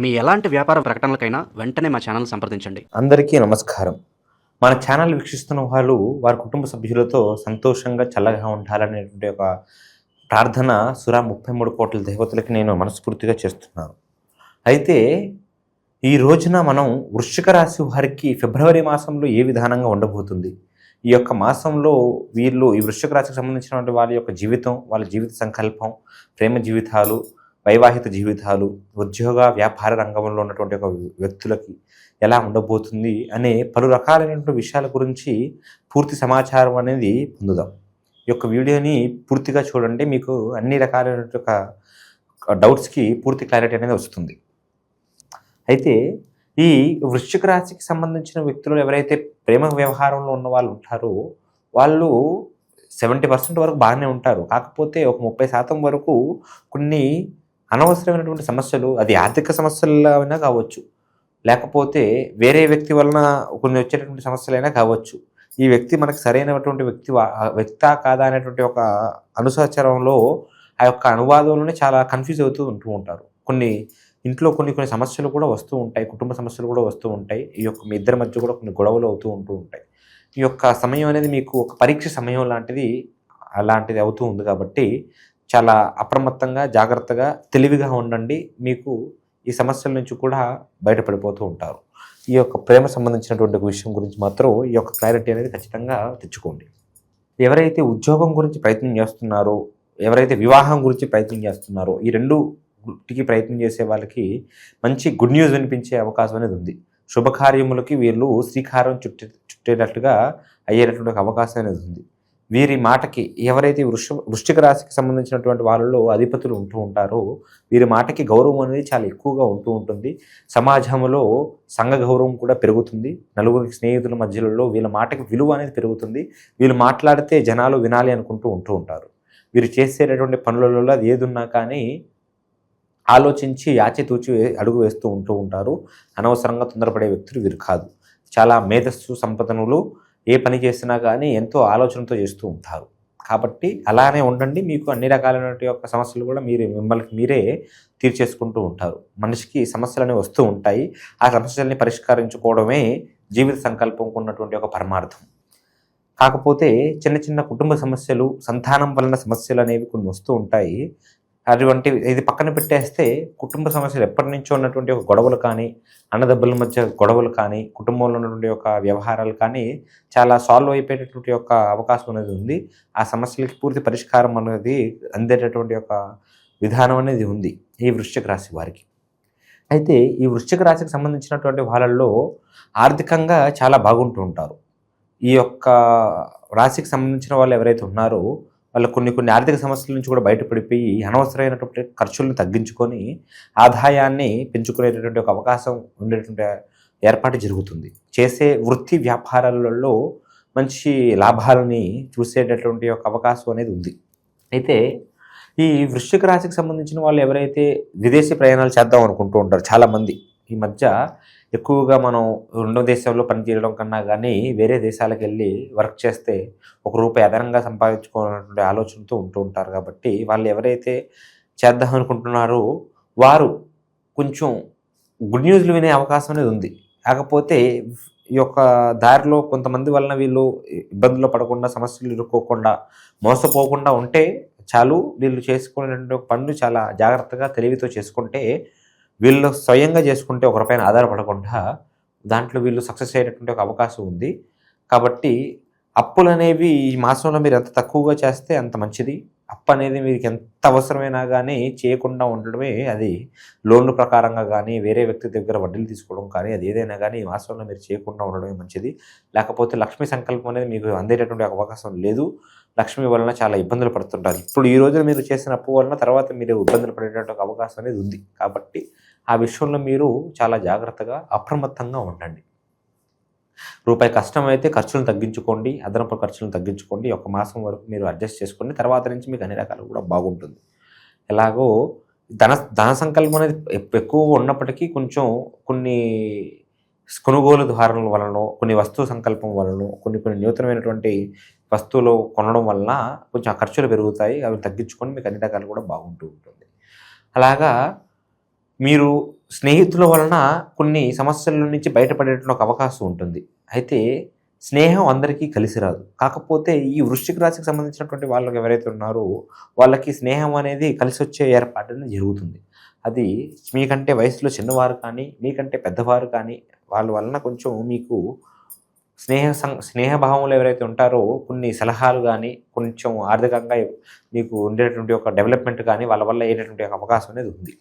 మీ ఎలాంటి వ్యాపార ప్రకటనలకైనా వెంటనే మా ఛానల్ సంప్రదించండి. అందరికీ నమస్కారం. మన ఛానల్ వీక్షిస్తున్న వాళ్ళు వారి కుటుంబ సభ్యులతో సంతోషంగా చల్లగా ఉండాలనేటువంటి ఒక ప్రార్థన సురా ముప్పై మూడు కోట్ల దేవతలకి నేను మనస్ఫూర్తిగా చేస్తున్నాను. అయితే ఈ రోజున మనం వృశ్చిక రాశి వారికి ఫిబ్రవరి మాసంలో ఏ విధానంగా ఉండబోతుంది? ఈ యొక్క మాసంలో వీళ్ళు ఈ వృశ్చిక రాశికి సంబంధించినటువంటి వాళ్ళ యొక్క జీవితం వాళ్ళ జీవిత సంకల్పం ప్రేమ జీవితాలు వైవాహిక జీవితాలు ఉద్యోగ వ్యాపార రంగంలో ఉన్నటువంటి ఒక వ్యక్తులకి ఎలా ఉండబోతుంది అనే పలు రకాలైనటువంటి విషయాల గురించి పూర్తి సమాచారం అనేది పొందుదాం. ఈ యొక్క వీడియోని పూర్తిగా చూడండి మీకు అన్ని రకాలైనటువంటి ఒక డౌట్స్కి పూర్తి క్లారిటీ అనేది వస్తుంది. అయితే ఈ వృశ్చిక రాశికి సంబంధించిన వ్యక్తులు ఎవరైతే ప్రేమ వ్యవహారంలో ఉన్న వాళ్ళు ఉంటారో వాళ్ళు సెవెంటీ పర్సెంట్ వరకు బాగానే ఉంటారు. కాకపోతే ఒక ముప్పై శాతం వరకు కొన్ని అనవసరమైనటువంటి సమస్యలు అది ఆర్థిక సమస్యలైనా కావచ్చు. లేకపోతే వేరే వ్యక్తి వలన కొన్ని వచ్చేటటువంటి సమస్యలైనా కావచ్చు. ఈ వ్యక్తి మనకు సరైనటువంటి వ్యక్తి వ్యక్తా కాదా అనేటువంటి ఒక అనుసచరంలో ఆ యొక్క అనువాదంలోనే చాలా కన్ఫ్యూజ్ అవుతూ ఉంటూ ఉంటారు. కొన్ని ఇంట్లో కొన్ని కొన్ని సమస్యలు కూడా వస్తూ ఉంటాయి కుటుంబ సమస్యలు కూడా వస్తూ ఉంటాయి. ఈ యొక్క మీ ఇద్దరి మధ్య కూడా కొన్ని గొడవలు అవుతూ ఉంటూ ఉంటాయి. ఈ యొక్క సమయం అనేది మీకు ఒక పరీక్ష సమయం లాంటిది అలాంటిది అవుతూ ఉంది కాబట్టి చాలా అప్రమత్తంగా జాగ్రత్తగా తెలివిగా ఉండండి. మీకు ఈ సమస్యల నుంచి కూడా బయటపడిపోతూ ఉంటారు. ఈ యొక్క ప్రేమ సంబంధించినటువంటి విషయం గురించి మాత్రం ఈ యొక్క క్లారిటీ అనేది ఖచ్చితంగా తెచ్చుకోండి. ఎవరైతే ఉద్యోగం గురించి ప్రయత్నం చేస్తున్నారో ఎవరైతే వివాహం గురించి ప్రయత్నం చేస్తున్నారో ఈ రెండు గుట్టికి ప్రయత్నం చేసే వాళ్ళకి మంచి గుడ్ న్యూస్ వినిపించే అవకాశం అనేది ఉంది. శుభకార్యములకి వీళ్ళు శ్రీకారం చుట్టే చుట్టేటట్టుగా అయ్యేటటువంటి అవకాశం అనేది ఉంది. వీరి మాటకి ఎవరైతే వృష వృష్టిక రాశికి సంబంధించినటువంటి వాళ్ళలో అధిపతులు ఉంటూ ఉంటారో వీరి మాటకి గౌరవం అనేది చాలా ఎక్కువగా ఉంటూ ఉంటుంది. సమాజంలో సంఘ గౌరవం కూడా పెరుగుతుంది. నలుగురికి స్నేహితుల మధ్యలో వీళ్ళ మాటకి విలువ అనేది పెరుగుతుంది. వీళ్ళు మాట్లాడితే జనాలు వినాలి అనుకుంటూ ఉంటూ ఉంటారు. వీరు చేసేటటువంటి పనులలో అది ఏదున్నా కానీ ఆలోచించి ఆచితూచి అడుగు వేస్తూ ఉంటూ ఉంటారు. అనవసరంగా తొందరపడే వ్యక్తులు వీరు కాదు. చాలా మేధస్సు సంపదనులు ఏ పని చేసినా కానీ ఎంతో ఆలోచనతో చేస్తూ ఉంటారు. కాబట్టి అలానే ఉండండి. మీకు అన్ని రకాలైనటువంటి యొక్క సమస్యలు కూడా మీరు మిమ్మల్ని మీరే తీర్చేసుకుంటూ ఉంటారు. మనిషికి సమస్యలు అనేవి వస్తూ ఉంటాయి. ఆ సమస్యల్ని పరిష్కరించుకోవడమే జీవిత సంకల్పంకు ఉన్నటువంటి ఒక పరమార్థం. కాకపోతే చిన్న చిన్న కుటుంబ సమస్యలు సంతానం వలన సమస్యలు అనేవి కొన్ని వస్తూ ఉంటాయి. అటువంటి ఇది పక్కన పెట్టేస్తే కుటుంబ సమస్యలు ఎప్పటి నుంచో ఉన్నటువంటి ఒక గొడవలు కానీ అన్నదెబ్బల మధ్య గొడవలు కానీ కుటుంబంలో ఉన్నటువంటి ఒక వ్యవహారాలు కానీ చాలా సాల్వ్ అయిపోయేటటువంటి ఒక అవకాశం అనేది ఉంది. ఆ సమస్యలకి పూర్తి పరిష్కారం అనేది అందేటటువంటి ఒక విధానం అనేది ఉంది ఈ వృశ్చిక రాశి వారికి. అయితే ఈ వృశ్చిక రాశికి సంబంధించినటువంటి వాళ్ళల్లో ఆర్థికంగా చాలా బాగుంటూ ఉంటారు. ఈ యొక్క రాశికి సంబంధించిన వాళ్ళు ఎవరైతే ఉన్నారో వాళ్ళు కొన్ని కొన్ని ఆర్థిక సమస్యల నుంచి కూడా బయటపడిపోయి అనవసరమైనటువంటి ఖర్చులను తగ్గించుకొని ఆదాయాన్ని పెంచుకునేటటువంటి ఒక అవకాశం ఉండేటువంటి ఏర్పాటు జరుగుతుంది. చేసే వృత్తి వ్యాపారాలలో మంచి లాభాలని చూసేటటువంటి ఒక అవకాశం అనేది ఉంది. అయితే ఈ వృశ్చిక రాశికి సంబంధించిన వాళ్ళు ఎవరైతే విదేశీ ప్రయాణాలు చేద్దాం అనుకుంటూ ఉంటారు చాలామంది ఈ మధ్య ఎక్కువగా మనం రెండో దేశంలో పనిచేయడం కన్నా కానీ వేరే దేశాలకు వెళ్ళి వర్క్ చేస్తే ఒక రూపాయి అదనంగా సంపాదించుకోవాలన్నటువంటి ఆలోచనతో ఉంటూ ఉంటారు కాబట్టి వాళ్ళు ఎవరైతే చేద్దాం అనుకుంటున్నారో వారు కొంచెం గుడ్ న్యూస్లు వినే అవకాశం అనేది ఉంది. కాకపోతే ఈ యొక్క దారిలో కొంతమంది వలన వీళ్ళు ఇబ్బందులు పడకుండా సమస్యలు ఎదుర్కోకుండా మోసపోకుండా ఉంటే చాలు వీళ్ళు చేసుకునేటువంటి పనులు చాలా జాగ్రత్తగా తెలివితో చేసుకుంటే వీళ్ళు స్వయంగా చేసుకుంటే ఒకరిపైన ఆధారపడకుండా దాంట్లో వీళ్ళు సక్సెస్ అయ్యేటటువంటి ఒక అవకాశం ఉంది. కాబట్టి అప్పులు అనేవి ఈ మాసంలో మీరు ఎంత తక్కువగా చేస్తే అంత మంచిది. అప్పు అనేది మీకు ఎంత అవసరమైనా కానీ చేయకుండా ఉండడమే అది లోన్ల ప్రకారంగా కానీ వేరే వ్యక్తి దగ్గర వడ్డీలు తీసుకోవడం కానీ అది ఏదైనా కానీ ఈ మాసంలో మీరు చేయకుండా ఉండడమే మంచిది. లేకపోతే లక్ష్మీ సంకల్పం అనేది మీకు అందేటటువంటి అవకాశం లేదు. లక్ష్మి వలన చాలా ఇబ్బందులు పడుతుంటారు. ఇప్పుడు ఈ రోజున మీరు చేసిన అప్పు వలన తర్వాత మీరు ఇబ్బందులు పడేటటువంటి అవకాశం అనేది ఉంది. కాబట్టి ఆ విషయంలో మీరు చాలా జాగ్రత్తగా అప్రమత్తంగా ఉండండి. రూపాయి కష్టం అయితే ఖర్చులను తగ్గించుకోండి అదనపు ఖర్చులను తగ్గించుకోండి ఒక మాసం వరకు మీరు అడ్జస్ట్ చేసుకోండి తర్వాత నుంచి మీకు అన్ని రకాలు కూడా బాగుంటుంది. ఎలాగో ధన ధన సంకల్పం అనేది ఎక్కువ ఉన్నప్పటికీ కొంచెం కొన్ని కొనుగోలు ధారణల వలన కొన్ని వస్తువు సంకల్పం వలన కొన్ని కొన్ని నూతనమైనటువంటి వస్తువులు కొనడం వలన కొంచెం ఆ ఖర్చులు పెరుగుతాయి అవి తగ్గించుకొని మీకు అన్ని రకాలు కూడా బాగుంటూ ఉంటుంది. అలాగా మీరు స్నేహితుల వలన కొన్ని సమస్యల నుంచి బయటపడేటువంటి ఒక అవకాశం ఉంటుంది. అయితే స్నేహం అందరికీ కలిసి రాదు. కాకపోతే ఈ వృశ్చిక రాశికి సంబంధించినటువంటి వాళ్ళకి ఎవరైతే ఉన్నారో వాళ్ళకి స్నేహం అనేది కలిసి వచ్చే ఏర్పాటు అనేది జరుగుతుంది. అది మీకంటే వయసులో చిన్నవారు కానీ మీకంటే పెద్దవారు కానీ వాళ్ళ వలన కొంచెం మీకు స్నేహ సం స్నేహభావంలో ఎవరైతే ఉంటారో కొన్ని సలహాలు కానీ కొంచెం ఆర్థికంగా మీకు ఉండేటువంటి ఒక డెవలప్మెంట్ కానీ వాళ్ళ వల్ల అయ్యేటటువంటి ఒక అవకాశం అనేది ఉంది.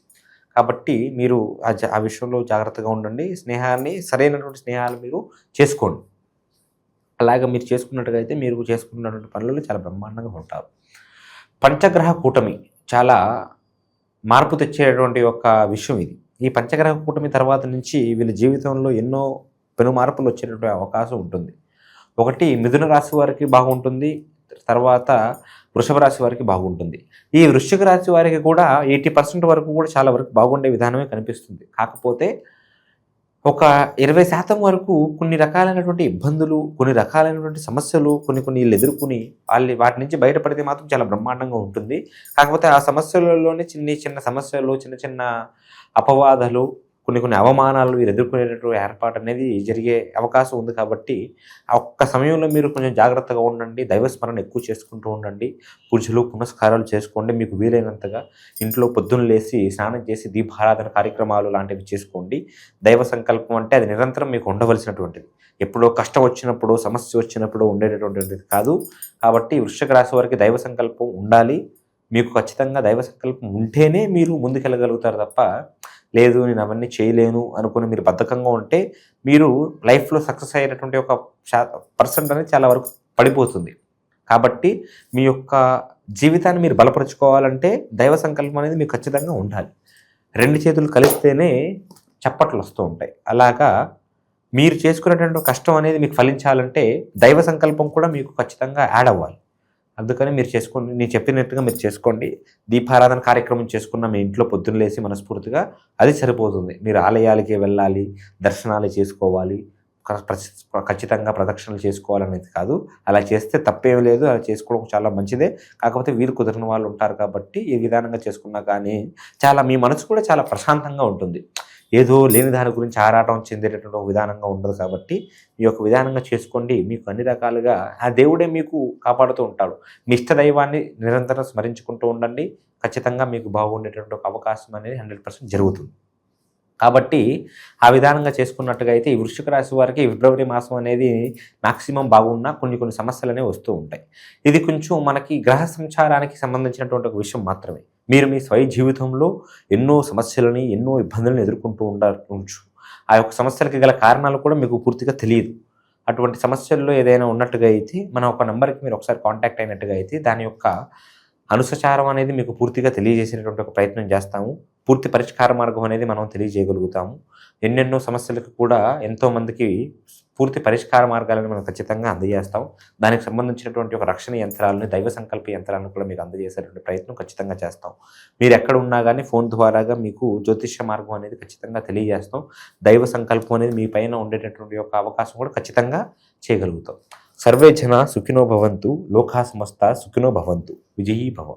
కాబట్టి మీరు ఆ ఆ విషయంలో జాగ్రత్తగా ఉండండి. స్నేహాన్ని సరైనటువంటి స్నేహాలు మీరు చేసుకోండి. అలాగ మీరు చేసుకున్నట్టుగా అయితే మీరు చేసుకున్నటువంటి పనులలో చాలా బ్రహ్మాండంగా ఉంటారు. పంచగ్రహ కూటమి చాలా మార్పు తెచ్చేటువంటి ఒక విషయం ఇది. ఈ పంచగ్రహ కూటమి తర్వాత నుంచి వీళ్ళ జీవితంలో ఎన్నో పెను మార్పులు వచ్చేటువంటి అవకాశం ఉంటుంది. ఒకటి మిథున రాశి వారికి బాగుంటుంది. తర్వాత వృషభ రాశి వారికి బాగుంటుంది. ఈ వృశ్చిక రాశి వారికి కూడా ఎయిటీ పర్సెంట్ వరకు కూడా చాలా వరకు బాగుండే విధానమే కనిపిస్తుంది. కాకపోతే ఒక ఇరవై శాతం వరకు కొన్ని రకాలైనటువంటి ఇబ్బందులు కొన్ని రకాలైనటువంటి సమస్యలు కొన్ని కొన్ని వీళ్ళు ఎదుర్కొని వాళ్ళు వాటి నుంచి బయటపడితే మాత్రం చాలా బ్రహ్మాండంగా ఉంటుంది. కాకపోతే ఆ సమస్యలలోనే చిన్న చిన్న సమస్యలు చిన్న చిన్న అపవాదాలు కొన్ని కొన్ని అవమానాలు మీరు ఎదుర్కొనేటటువంటి ఏర్పాటు అనేది జరిగే అవకాశం ఉంది కాబట్టి ఒక్క సమయంలో మీరు కొంచెం జాగ్రత్తగా ఉండండి దైవస్మరణ ఎక్కువ చేసుకుంటూ ఉండండి పూజలు పునస్కారాలు చేసుకోండి మీకు వీలైనంతగా ఇంట్లో పొద్దున్న లేచి స్నానం చేసి దీపారాధన కార్యక్రమాలు లాంటివి చేసుకోండి. దైవ సంకల్పం అంటే అది నిరంతరం మీకు ఉండవలసినటువంటిది. ఎప్పుడో కష్టం వచ్చినప్పుడు సమస్య వచ్చినప్పుడు ఉండేటటువంటిది కాదు కాబట్టి వృషక రాశి వారికి దైవ సంకల్పం ఉండాలి. మీకు ఖచ్చితంగా దైవ సంకల్పం ఉంటేనే మీరు ముందుకెళ్ళగలుగుతారు తప్ప లేదు నేను అవన్నీ చేయలేను అనుకుని మీరు బద్ధకంగా ఉంటే మీరు లైఫ్లో సక్సెస్ అయ్యేటటువంటి ఒక పర్సెంట్ అనేది చాలా వరకు పడిపోతుంది. కాబట్టి మీ యొక్క జీవితాన్ని మీరు బలపరుచుకోవాలంటే దైవ సంకల్పం అనేది మీకు ఖచ్చితంగా ఉండాలి. రెండు చేతులు కలిస్తేనే చప్పట్లు వస్తూ ఉంటాయి. అలాగా మీరు చేసుకునేటువంటి కష్టం అనేది మీకు ఫలించాలంటే దైవ సంకల్పం కూడా మీకు ఖచ్చితంగా యాడ్ అవ్వాలి. అందుకని మీరు చేసుకోండి. నేను చెప్పినట్టుగా మీరు చేసుకోండి. దీపారాధన కార్యక్రమం చేసుకున్న మీ ఇంట్లో పొద్దున్న లేసి మనస్ఫూర్తిగా అది సరిపోతుంది. మీరు ఆలయాలకి వెళ్ళాలి దర్శనాలు చేసుకోవాలి ఖచ్చితంగా ప్రదక్షిణలు చేసుకోవాలనేది కాదు. అలా చేస్తే తప్పేం లేదు. అలా చేసుకోవడం చాలా మంచిదే. కాకపోతే వీరు కుదిరిన వాళ్ళు ఉంటారు కాబట్టి ఈ విధానంగా చేసుకున్నా కానీ చాలా మీ మనసు కూడా చాలా ప్రశాంతంగా ఉంటుంది. ఏదో లేని దాని గురించి ఆరాటం చెందేటటువంటి ఒక విధానంగా ఉండదు కాబట్టి ఈ యొక్క విధానంగా చేసుకోండి. మీకు అన్ని రకాలుగా ఆ దేవుడే మీకు కాపాడుతూ ఉంటాడు. మీ ఇష్ట దైవాన్ని నిరంతరం స్మరించుకుంటూ ఉండండి. ఖచ్చితంగా మీకు బాగుండేటటువంటి ఒక అవకాశం అనేది హండ్రెడ్ పర్సెంట్ జరుగుతుంది. కాబట్టి ఆ విధానంగా చేసుకున్నట్టుగా అయితే ఈ వృషిక రాశి వారికి ఫిబ్రవరి మాసం అనేది మాక్సిమం బాగున్నా కొన్ని కొన్ని సమస్యలు అనేవి వస్తూ ఉంటాయి. ఇది కొంచెం మనకి గ్రహ సంచారానికి సంబంధించినటువంటి ఒక విషయం మాత్రమే. మీరు మీ స్వయ జీవితంలో ఎన్నో సమస్యలని ఎన్నో ఇబ్బందులను ఎదుర్కొంటూ ఉండవచ్చు ఆ యొక్క సమస్యలకి గల కారణాలు కూడా మీకు పూర్తిగా తెలియదు. అటువంటి సమస్యల్లో ఏదైనా ఉన్నట్టుగా అయితే మన ఒక నెంబర్కి మీరు ఒకసారి కాంటాక్ట్ అయినట్టుగా అయితే దాని యొక్క అనుసచారం అనేది మీకు పూర్తిగా తెలియజేసినటువంటి ఒక ప్రయత్నం చేస్తాము. పూర్తి పరిష్కార మార్గం అనేది మనం తెలియజేయగలుగుతాము. ఎన్నెన్నో సమస్యలకు కూడా ఎంతోమందికి పూర్తి పరిష్కార మార్గాలను మనం ఖచ్చితంగా అందజేస్తాం. దానికి సంబంధించినటువంటి ఒక రక్షణ యంత్రాలను దైవ సంకల్ప యంత్రాలను కూడా మీకు అందజేసేటువంటి ప్రయత్నం ఖచ్చితంగా చేస్తాం. మీరు ఎక్కడ ఉన్నా కానీ ఫోన్ ద్వారాగా మీకు జ్యోతిష్య మార్గం అనేది ఖచ్చితంగా తెలియజేస్తాం. దైవ సంకల్పం అనేది మీ పైన ఉండేటటువంటి యొక్క అవకాశం కూడా ఖచ్చితంగా చేయగలుగుతాం. సర్వే జన సుఖినో భవంతు లోకా సమస్త సుఖినో భవంతు. విజయీ భవ.